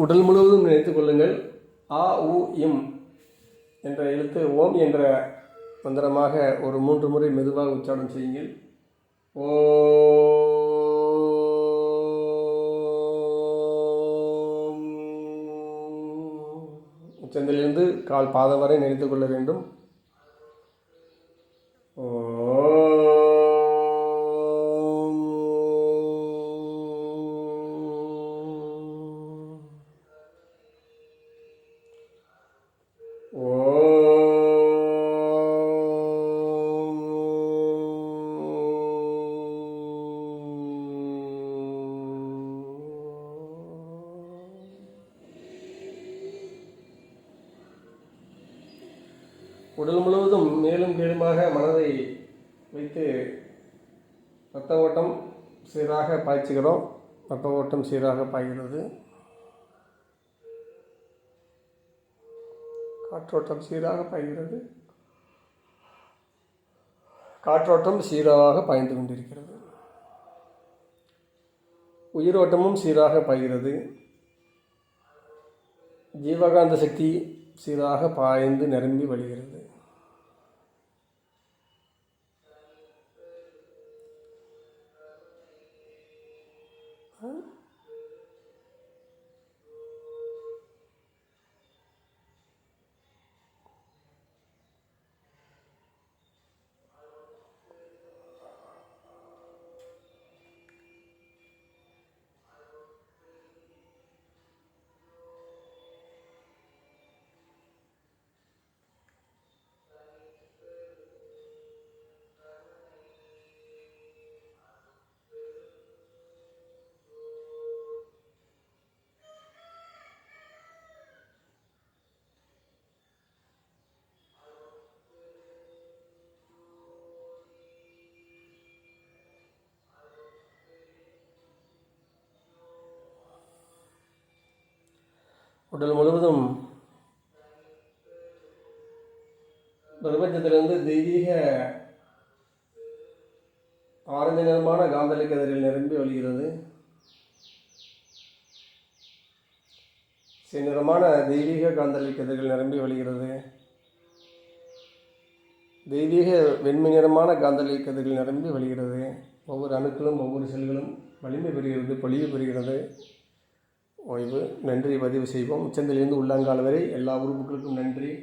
உடல் முழுவதும் நினைத்துக் கொள்ளுங்கள். ஆ உ இம் என்ற எழுத்து ஓம் என்ற மந்திரமாக ஒரு மூன்று முறை மெதுவாக உச்சாரணம் செய்யுங்கள். ஓ உச்சந்திலிருந்து கால் பாதம் வரை நினைத்துக் கொள்ள வேண்டும். உடல் முழுவதும் மேலும் கீழுமாக மனதை வைத்து ரத்த ஓட்டம் சீராக பாய்ச்சுகிறோம். ரத்த ஓட்டம் சீராக பாய்கிறது. காற்றோட்டம் சீராக பாய்கிறது. காற்றோட்டம் சீராக பாய்ந்து கொண்டிருக்கிறது. உயிரோட்டமும் சீராக பாய்கிறது. ஜீவகாந்த சக்தி சீராக பாய்ந்து நிரம்பி வழிகிறது. உடல் முழுவதும் பிரபஞ்சத்திலிருந்து தெய்வீக ஆரஞ்சு நிறமான காந்தலை கதிர்கள் நிரம்பி வழிகிறது நிறமான தெய்வீக காந்தலை கதிர்கள் நிரம்பி வழிகிறது தெய்வீக வெண்மை நிறமான காந்தலை கதிர்கள் நிரம்பி வழிகிறது ஒவ்வொரு அணுக்களும் ஒவ்வொரு செல்களும் வலிமை பெறுகிறது பொழிவு பெறுகிறது. ஓய்வு நன்றி பதிவு செய்வோம். உச்சந்திலிருந்து உள்ளங்கால் வரை எல்லா உறுப்புகளுக்கும் நன்றி.